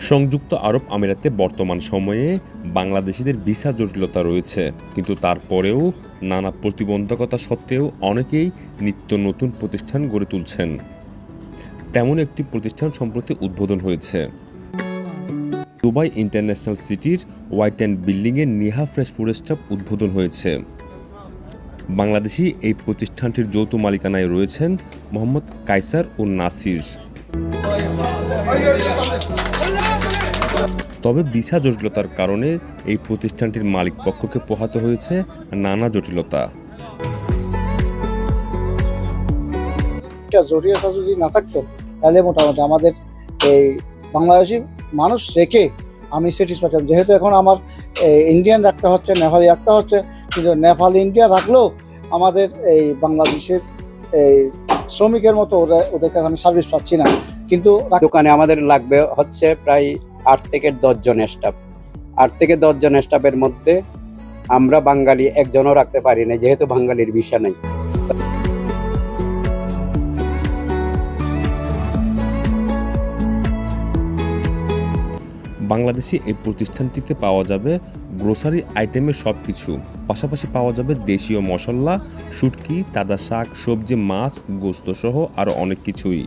সংযুক্ত আরব আমিরাতে বর্তমান সময়ে বাংলাদেশিদের ভিসা জটিলতা রয়েছে। কিন্তু তারপরেও নানা প্রতিবন্ধকতা সত্ত্বেও অনেকেই নিত্য নতুন প্রতিষ্ঠান গড়ে তুলছেন। তেমন একটি প্রতিষ্ঠান সম্প্রতি উদ্বোধন হয়েছে। দুবাই ইন্টারন্যাশনাল সিটির হোয়াইট অ্যান্ড বিল্ডিংয়ের নিহা ফ্রেশ ফুড স্টপ উদ্বোধন হয়েছে। বাংলাদেশি এই প্রতিষ্ঠানটির যৌথ মালিকানায় রয়েছেন মোহাম্মদ কাইসার ও নাসির। তবে ভিসা জটিলতার কারণে এই প্রতিষ্ঠানটির মালিক পক্ষকে পোহাতে হয়েছে নানা জটিলতা। জটিলতা যদি না থাকতো, তাহলে মোটামুটি আমাদের এই বাংলাদেশি মানুষ রেখে আমি স্যাটিসফাইড যেহেতু এখন আমার ইন্ডিয়ান রাখতে হচ্ছে নেপালি রাখতে হচ্ছে, কিন্তু নেপাল ইন্ডিয়া রাখলেও আমাদের এই বাংলাদেশের এই শ্রমিকের মতো ওদের কাছে আমি সার্ভিস পাচ্ছি না। কিন্তু দোকানে আমাদের লাগবে হচ্ছে প্রায় আট থেকে দশজন স্টাফ আট থেকে দশজন স্টাফের মধ্যে আমরা বাঙালি একজনও রাখতে পারি না যেহেতু বাঙালির বিষয় নেই। বাংলাদেশি এই প্রতিষ্ঠানটিতে পাওয়া যাবে গ্রোসারি আইটেমের সব কিছু পাশাপাশি পাওয়া যাবে দেশীয় মশলা শুটকি তাজা শাক সবজি মাছ গোস্ত সহ আরও অনেক কিছুই।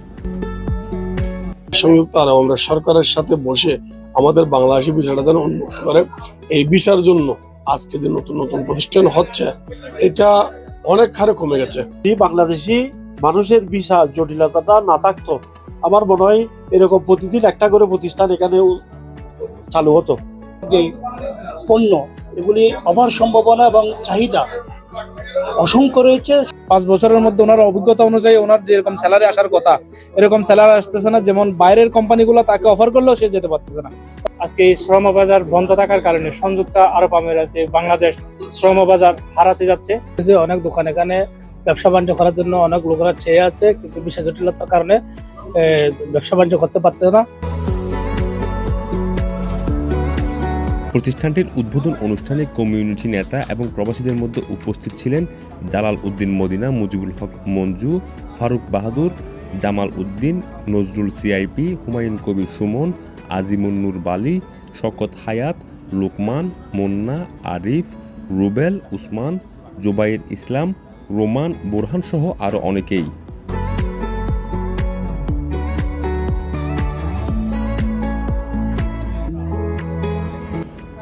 সংযুক্ত আরব আমরা সরকারের সাথে বসে আমাদের বাংলাদেশি বিষয়টা যেন উন্নত করে এই বিষয়ের জন্য আজকে যে নতুন নতুন প্রতিষ্ঠান হচ্ছে এটা অনেক হারে কমে গেছে। যদি বাংলাদেশি মানুষের ভিসা জটিলতাটা না থাকতো। আমার মনে হয় এরকম প্রতিদিন একটা করে প্রতিষ্ঠান এখানে চালু হতো। যে পণ্য, এগুলি অভার সম্ভাবনা এবং চাহিদা অসংখ্য রয়েছে। পাঁচ বছরের মধ্যে ওনার অভিজ্ঞতা অনুযায়ী ওনার যেরকম স্যালারি আসার কথা, এরকম স্যালারি আসতেছে না, যেমন বাইরের কোম্পানিগুলো তাকে অফার করলেও সে যেতে পারতেছে না। আজকে এই শ্রম বাজার বন্ধ থাকার কারণে সংযুক্ত আরব আমিরাতে বাংলাদেশ শ্রম বাজার হারাতে যাচ্ছে। যে অনেক দোকান এখানে ব্যবসা বাণিজ্য করার জন্য অনেক লোকেরা চেয়ে আছে, কিন্তু বিশেষ জটিলতার কারণে ব্যবসা বাণিজ্য করতে পারতেছে না। প্রতিষ্ঠানটির উদ্বোধন অনুষ্ঠানে কমিউনিটি নেতা এবং প্রবাসীদের মধ্যে উপস্থিত ছিলেন জালাল উদ্দিন মদিনা, মুজিবুল হক মঞ্জু, ফারুক বাহাদুর, জামাল উদ্দিন, নজরুল সিআইপি, হুমায়ুন কবির সুমন আজিমুন্নুর বালি, শকত হায়াত, লোকমান, মুন্না, আরিফ, রুবেল, উসমান, জুবাইর ইসলাম, রোমান বোরহান সহ আরও অনেকেই।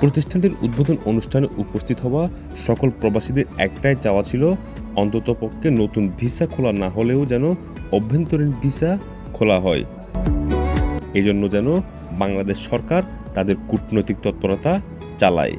প্রতিষ্ঠানটির উদ্বোধন অনুষ্ঠানে উপস্থিত হওয়া সকল প্রবাসীদের একটাই চাওয়া ছিল অন্ততপক্ষে নতুন ভিসা খোলা না হলেও যেন অভ্যন্তরীণ ভিসা খোলা হয়। এজন্য যেন বাংলাদেশ সরকার তাদের কূটনৈতিক তৎপরতা চালায়।